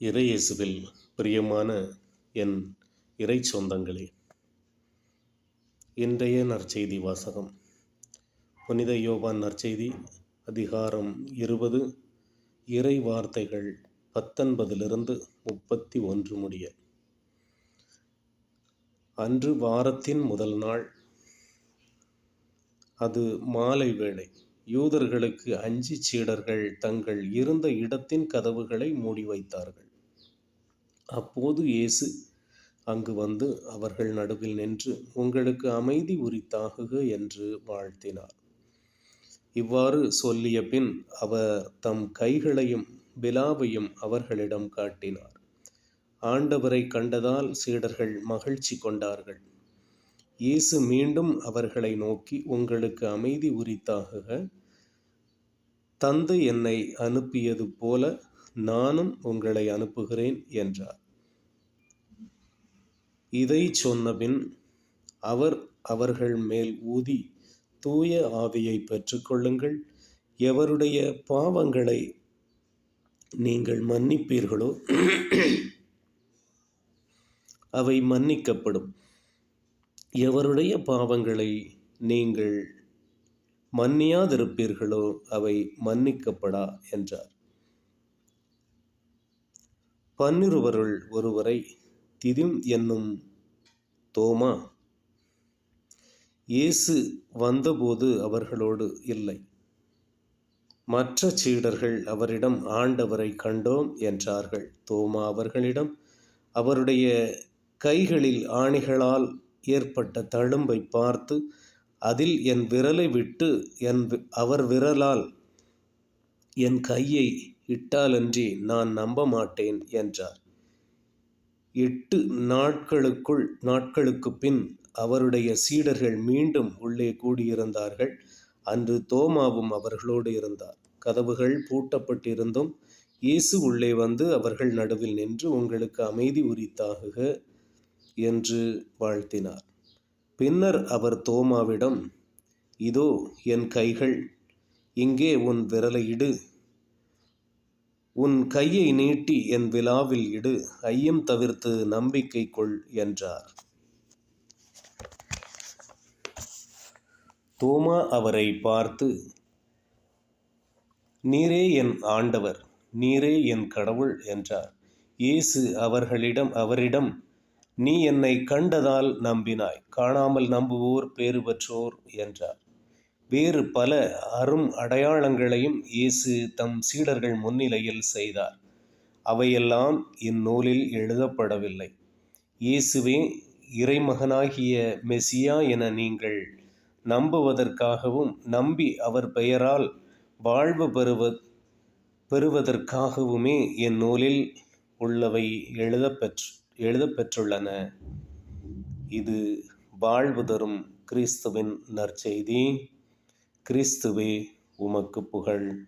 இறையேசுவில் பிரியமான என் இறை சொந்தங்களே இன்றைய நற்செய்தி வாசகம். புனித யோபான் நற்செய்தி அதிகாரம் இருபது இறை வார்த்தைகள் பத்தொன்பதிலிருந்து முப்பத்தி ஒன்று முடிய. அன்று வாரத்தின் முதல் நாள் அது மாலை வேளை. யூதர்களுக்கு அஞ்சி சீடர்கள் தங்கள் இருந்த இடத்தின் கதவுகளை மூடி வைத்தார்கள். அப்போது இயேசு அங்கு வந்து அவர்கள் நடுவில் நின்று உங்களுக்கு அமைதி உரித்தாகுக என்று வாழ்த்தினார். இவ்வாறு சொல்லிய பின் அவர் தம் கைகளையும் விலாவையும் அவர்களிடம் காட்டினார். ஆண்டவரை கண்டதால் சீடர்கள் மகிழ்ச்சி கொண்டார்கள். இயேசு மீண்டும் அவர்களை நோக்கி உங்களுக்கு அமைதி உரித்தாகுக. தந்தை என்னை அனுப்பியது போல நானும் உங்களை அனுப்புகிறேன் என்றார். இதை சொன்னபின் அவர் அவர்கள் மேல் ஊதி தூய ஆவியை பெற்றுக்கொள்ளுங்கள். எவருடைய பாவங்களை நீங்கள் மன்னிப்பீர்களோ அவை மன்னிக்கப்படும். எவருடைய பாவங்களை நீங்கள் மன்னியாதிருப்பீர்களோ அவை மன்னிக்கப்படா என்றார். பன்னிருவருள் ஒருவரை திதிம் என்னும் தோமா? இயேசு வந்தபோது அவர்களோடு இல்லை. மற்ற சீடர்கள் அவரிடம் ஆண்டவரை கண்டோம் என்றார்கள். தோமா அவர்களிடம் அவருடைய கைகளில் ஆணிகளால் ஏற்பட்ட தழும்பை பார்த்து அதில் என் விரலை விட்டு என் அவர் விரலால் என் கையை இட்டாலன்றி நான் நம்ப மாட்டேன் என்றார். எட்டு நாட்களுக்குள் நாட்களுக்கு பின் அவருடைய சீடர்கள் மீண்டும் உள்ளே கூடியிருந்தார்கள். அன்று தோமாவும் அவர்களோடு இருந்தார். கதவுகள் பூட்டப்பட்டிருந்தும் இயேசு உள்ளே வந்து அவர்கள் நடுவில் நின்று உங்களுக்கு அமைதி உரித்தாகுக. என்று வாழ்த்தினார். பின்னர் அவர் தோமாவிடம் இதோ என் கைகள் இங்கே உன் விரலை இடு. உன் கையை நீட்டி என் விழாவில் இடு. ஐயம் தவிர்த்து நம்பிக்கை கொள் என்றார். தோமா அவரை பார்த்து நீரே என் ஆண்டவர் நீரே என் கடவுள் என்றார். இயேசு அவர்களிடம் அவரிடம் நீ என்னை கண்டதால் நம்பினாய். காணாமல் நம்புவோர் பேறு பெற்றோர் என்றார். வேறு பல அரும் அடையாளங்களையும் இயேசு தம் சீடர்கள் முன்னிலையில் செய்தார். அவையெல்லாம் இந்நூலில் எழுதப்படவில்லை. இயேசுவே இறைமகனாகிய மெசியா என நீங்கள் நம்புவதற்காகவும் நம்பி அவர் பெயரால் வாழ்வு பெறுவ பெறுவதற்காகவுமே என் நூலில் உள்ளவை எழுதப்பெற்று எழுதப்பெற்றுள்ளன. இது வாழ்வு தரும் கிறிஸ்துவின் நற்செய்தி. கிறிஸ்துவே உமக்கு புகழ்.